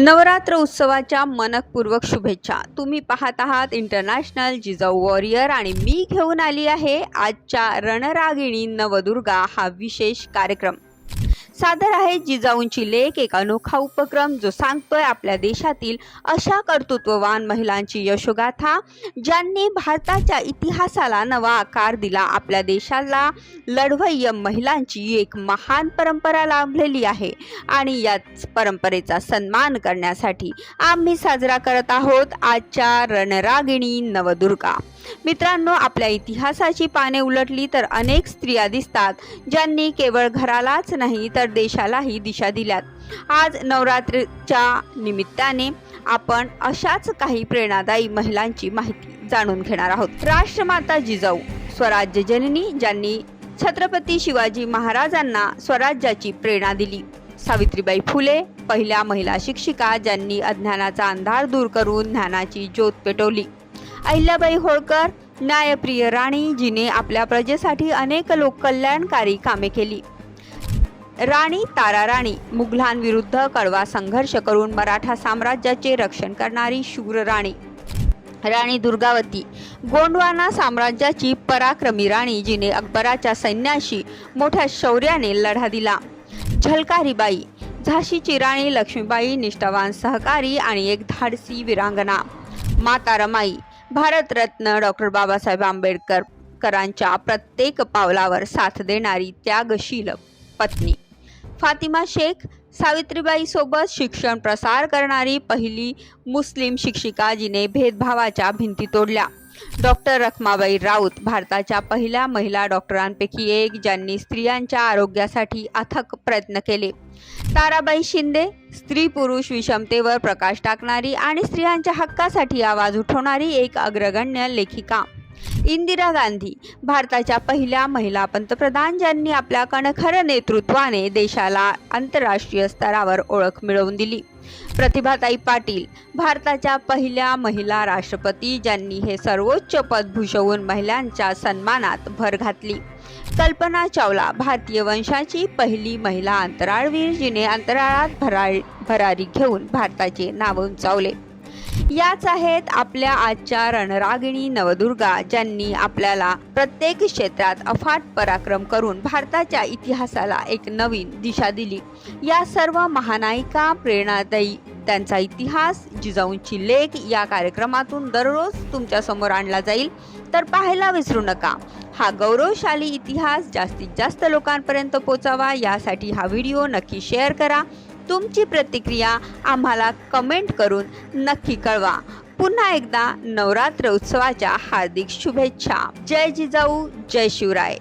नवरात्र उत्सवाच्या मनकपूर्वक शुभेच्छा. तुम्ही पाहत आहात इंटरनॅशनल जिजाऊ वॉरियर आणि मी घेऊन आली आहे आजच्या रणरागिणी नवदुर्गा हा विशेष कार्यक्रम. सादर आहे जिजाऊंची लेख एक अनोखा उपक्रम जो सांगतोय आपल्या देशातील अशा कर्तृत्ववान महिलांची यशोगाथा ज्यांनी भारताच्या इतिहासाला नवा आकार दिला. आपल्या देशाला लढवय्य महिलांची एक महान परंपरा लाभलेली आहे आणि याच परंपरेचा सन्मान करण्यासाठी आम्ही साजरा करत आहोत आजच्या रणरागिणी नवदुर्गा. मित्रांनो आपल्या इतिहासाची पाने उलटली तर अनेक स्त्रिया दिसतात ज्यांनी केवळ घरालाच नाही तर देशालाही दिशा दिल्यात. आज नवरात्रीच्या निमित्ताने आपण अशाच काही प्रेरणादायी महिलांची माहिती जाणून घेणार आहोत. राष्ट्रमाता जिजाऊ स्वराज्य जननी ज्यांनी छत्रपती शिवाजी महाराजांना स्वराज्याची प्रेरणा दिली. सावित्रीबाई फुले पहिल्या महिला शिक्षिका ज्यांनी अज्ञानाचा अंधार दूर करून ज्ञानाची ज्योत पेटवली. अहिल्याबाई होळकर न्यायप्रिय राणी जिने आपल्या प्रजेसाठी अनेक लोककल्याणकारी कामे केली. राणी तारा राणी मुघलांविरुद्ध कडवा संघर्ष करून मराठा साम्राज्याचे रक्षण करणारी शूर राणी. राणी दुर्गावती. गोंडवाना साम्राज्याची पराक्रमी राणी जिने अकबराच्या सैन्याशी मोठ्या शौर्याने लढा दिला. झलकारीबाई. झाशीची राणी लक्ष्मीबाई निष्ठावान सहकारी आणि एक धाडसी विरांगना. माता रमाई. भारतरत्न डॉक्टर बाबासाहेब आंबेडकर करांच्या प्रत्येक पावलावर साथ देणारी त्यागशील पत्नी. फातिमा शेख सावित्रीबाई सोबत शिक्षण प्रसार करणारी पहिली मुस्लिम शिक्षिका जिने भेदभावाच्या भिंती तोडल्या. डॉक्टर रखमाबाई राऊत भारताच्या पहिल्या महिला डॉक्टरांपैकी एक ज्यांनी स्त्रियांच्या आरोग्यासाठी अथक प्रयत्न केले. ताराबाई शिंदे स्त्री पुरुष विषमतेवर प्रकाश टाकणारी आणि स्त्रियांच्या हक्कासाठी आवाज उठवणारी एक अग्रगण्य लेखिका. इंदिरा गांधी भारताच्या पहिल्या महिला पंतप्रधान ज्यांनी आपल्या कणखर नेतृत्वाने देशाला आंतरराष्ट्रीय स्तरावर ओळख मिळवून दिली. प्रतिभाताई पाटील भारताच्या पहिल्या महिला राष्ट्रपती ज्यांनी हे सर्वोच्च पद भूषवून महिलांच्या सन्मानात भर घातली. कल्पना चावला भारतीय वंशाची पहिली महिला अंतराळवीर जिने अंतराळात भरा भरारी घेऊन भारताचे नाव उंचावले. याच आहेत आपल्या आजच्या रणरागिणी नवदुर्गा ज्यांनी आपल्याला प्रत्येक क्षेत्रात अफाट पराक्रम करून भारताच्या इतिहासाला एक नवीन दिशा दिली. या सर्व महानायिका प्रेरणादायी त्यांचा इतिहास जिजाऊंची लेख या कार्यक्रमातून दररोज तुमच्यासमोर आणला जाईल. तर पाहायला विसरू नका. हा गौरवशाली इतिहास जास्तीत जास्त लोकांपर्यंत पोचावा. यासाठी हा व्हिडिओ नक्की शेअर करा. तुमची प्रतिक्रिया आम्हाला कमेंट करून नक्की कळवा. पुन्हा एकदा नवरात्र उत्सवाच्या हार्दिक शुभेच्छा. जय जिजाऊ जय शिवराय.